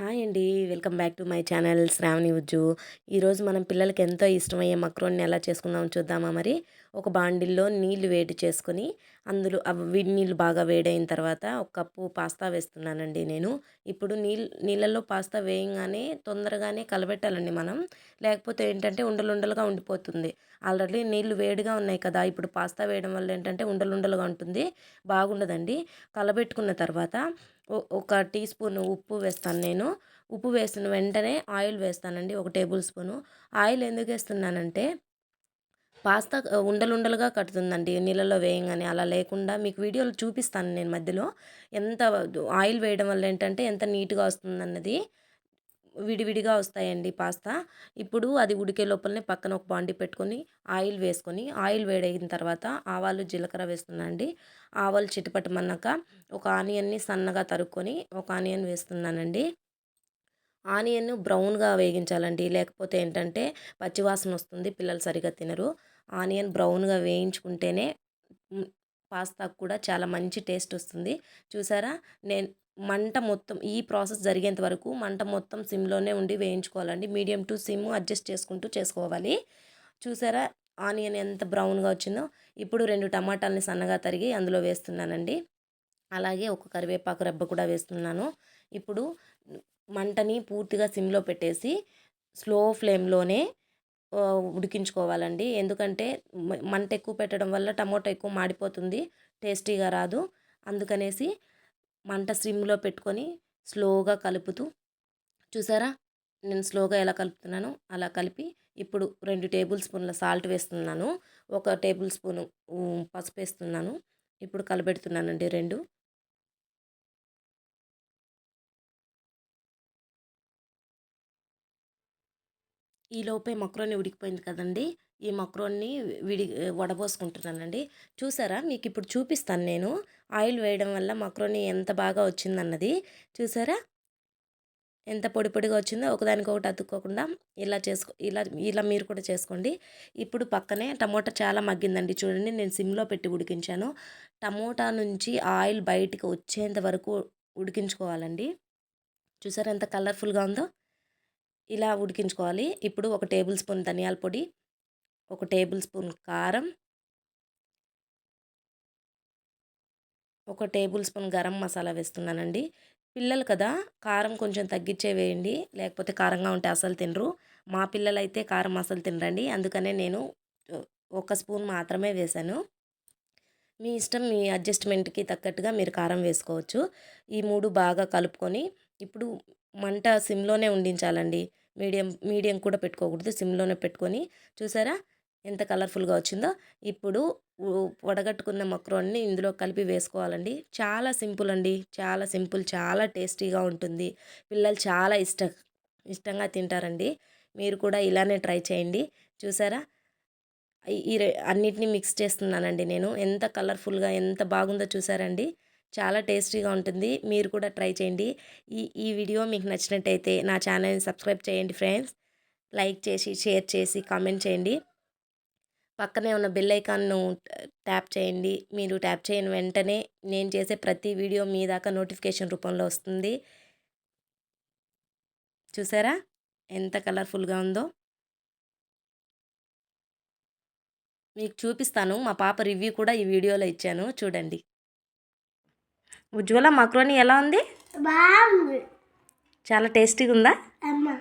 Hi అండి. Welcome back to my channel Sravani Ujju. ఈరోజు మనం పిల్లలకి ఎంతో ఇష్టమయ్యే మక్రోన్ని ఎలా చేసుకుందాం చూద్దామా మరి? ఒక బాండిల్లో నీళ్ళు వేడి చేసుకొని అందులో అవి వేడి నీళ్ళు బాగా వేడైన తర్వాత ఒక కప్పు పాస్తా వేస్తున్నానండి నేను. ఇప్పుడు నీళ్ళు నీళ్ళల్లో పాస్తా వేయంగానే తొందరగానే కలబెట్టాలండి మనం. లేకపోతే ఏంటంటే ఉండలుండలుగా ఉండిపోతుంది. ఆల్రెడీ నీళ్ళు వేడిగా ఉన్నాయి కదా ఇప్పుడు పాస్తా వేయడం వల్ల ఏంటంటే ఉండలుండలుగా ఉంటుంది బాగుండదండి. కలబెట్టుకున్న తర్వాత ఒక టీ స్పూన్ ఉప్పు వేస్తాను నేను. ఉప్పు వేసిన వెంటనే ఆయిల్ వేస్తానండి ఒక టేబుల్ స్పూను. ఆయిల్ ఎందుకు వేస్తున్నానంటే పాస్తా ఉండలు ఉండలుగా నీళ్ళలో వేయంగానే అలా లేకుండా మీకు వీడియోలు చూపిస్తాను నేను మధ్యలో. ఎంత ఆయిల్ వేయడం వల్ల ఏంటంటే ఎంత నీట్గా వస్తుందన్నది విడివిడిగా వస్తాయండి పాస్తా. ఇప్పుడు అది ఉడికే లోపలనే పక్కన ఒక బాండి పెట్టుకొని ఆయిల్ వేసుకొని ఆయిల్ వేడైన తర్వాత ఆవాలు జీలకర్ర వేస్తున్నానండి. ఆవాలు చిటపటమన్నాక ఒక ఆనియన్ని సన్నగా తరుక్కొని ఒక ఆనియన్ వేస్తున్నానండి. ఆనియన్ బ్రౌన్గా వేగించాలండి. లేకపోతే ఏంటంటే పచ్చివాసన వస్తుంది పిల్లలు సరిగా తినరు. ఆనియన్ బ్రౌన్గా వేయించుకుంటేనే పాస్తాకు కూడా చాలా మంచి టేస్ట్ వస్తుంది. చూసారా? నేను మంట మొత్తం ఈ ప్రాసెస్ జరిగేంత వరకు మంట మొత్తం సిమ్లోనే ఉండి వేయించుకోవాలండి. మీడియం టు సిమ్ అడ్జస్ట్ చేసుకుంటూ చేసుకోవాలి. చూసారా? ఆనియన్ ఎంత బ్రౌన్గా వచ్చిందో. ఇప్పుడు రెండు టమాటాలని సన్నగా తరిగి అందులో వేస్తున్నానండి. అలాగే ఒక కరివేపాకు రెబ్బ కూడా వేస్తున్నాను. ఇప్పుడు మంటని పూర్తిగా సిమ్లో పెట్టేసి స్లో ఫ్లేమ్లోనే ఉడికించుకోవాలండి. ఎందుకంటే మంట ఎక్కువ పెట్టడం వల్ల టమోటా ఎక్కువ మాడిపోతుంది టేస్టీగా రాదు. అందుకనేసి మంట సిమ్లో పెట్టుకొని స్లోగా కలుపుతూ చూసారా? నేను స్లోగా ఎలా కలుపుతున్నాను అలా కలిపి ఇప్పుడు రెండు టేబుల్ స్పూన్ల సాల్ట్ వేస్తున్నాను. ఒక టేబుల్ స్పూను పసుపు వేస్తున్నాను. ఇప్పుడు కలబెడుతున్నానండి రెండు. ఈ లోపే మక్రోని ఉడికిపోయింది కదండి. ఈ మక్రోన్ని విడి వడబోసుకుంటున్నానండి. చూసారా? మీకు ఇప్పుడు చూపిస్తాను నేను. ఆయిల్ వేయడం వల్ల మక్రోని ఎంత బాగా వచ్చిందన్నది. చూసారా? ఎంత పొడి పొడిగా వచ్చిందో ఒకదానికొకటి అతుక్కోకుండా ఇలా చేసుకో ఇలా ఇలా మీరు కూడా చేసుకోండి. ఇప్పుడు పక్కనే టమోటా చాలా మగ్గిందండి. చూడండి నేను సిమ్లో పెట్టి ఉడికించాను. టమోటా నుంచి ఆయిల్ బయటికి వచ్చేంత వరకు ఉడికించుకోవాలండి. చూసారా ఎంత కలర్ఫుల్గా ఉందో? ఇలా ఉడికించుకోవాలి. ఇప్పుడు ఒక టేబుల్ స్పూన్ ధనియాల పొడి ఒక టేబుల్ స్పూన్ కారం ఒక టేబుల్ స్పూన్ గరం మసాలా వేస్తున్నానండి. పిల్లలు కదా కారం కొంచెం తగ్గించే వేయండి. లేకపోతే కారంగా ఉంటే అసలు తినరు. మా పిల్లలైతే కారం అసలు తినరండి. అందుకనే నేను ఒక స్పూన్ మాత్రమే వేశాను. మీ ఇష్టం మీ అడ్జస్ట్మెంట్కి తగ్గట్టుగా మీరు కారం వేసుకోవచ్చు. ఈ మూడు బాగా కలుపుకొని ఇప్పుడు మంట సిమ్లోనే ఉండించాలండి. మీడియం మీడియం కూడా పెట్టుకోకూడదు. సిమ్లోనే పెట్టుకొని చూసారా? ఎంత కలర్ఫుల్గా వచ్చిందో. ఇప్పుడు వడగట్టుకున్న మక్రోన్ని ఇందులో కలిపి వేసుకోవాలండి. చాలా సింపుల్ అండి. చాలా సింపుల్ చాలా టేస్టీగా ఉంటుంది. పిల్లలు చాలా ఇష్ట ఇష్టంగా తింటారండి. మీరు కూడా ఇలానే ట్రై చేయండి. చూసారా? ఈ- అన్నిటినీ మిక్స్ చేస్తున్నానండి నేను. ఎంత కలర్ఫుల్గా ఎంత బాగుందో చూసారండి. చాలా టేస్టీగా ఉంటుంది. మీరు కూడా ట్రై చేయండి. ఈ ఈ వీడియో మీకు నచ్చినట్టయితే నా ఛానల్ని సబ్స్క్రైబ్ చేయండి ఫ్రెండ్స్. లైక్ చేసి షేర్ చేసి కామెంట్ చేయండి. పక్కనే ఉన్న బెల్ ఐకాన్ను ట్యాప్ చేయండి. మీరు ట్యాప్ చేయని వెంటనే నేను చేసే ప్రతి వీడియో మీ దాకా నోటిఫికేషన్ రూపంలో వస్తుంది. చూసారా? ఎంత కలర్ఫుల్గా ఉందో. మీకు చూపిస్తాను. మా పాప రివ్యూ కూడా ఈ వీడియోలో ఇచ్చాను. చూడండి. ఉజ్వల మక్రోని ఎలా ఉంది? బాగుంది. చాలా టేస్టీగా ఉందా? అమ్మ.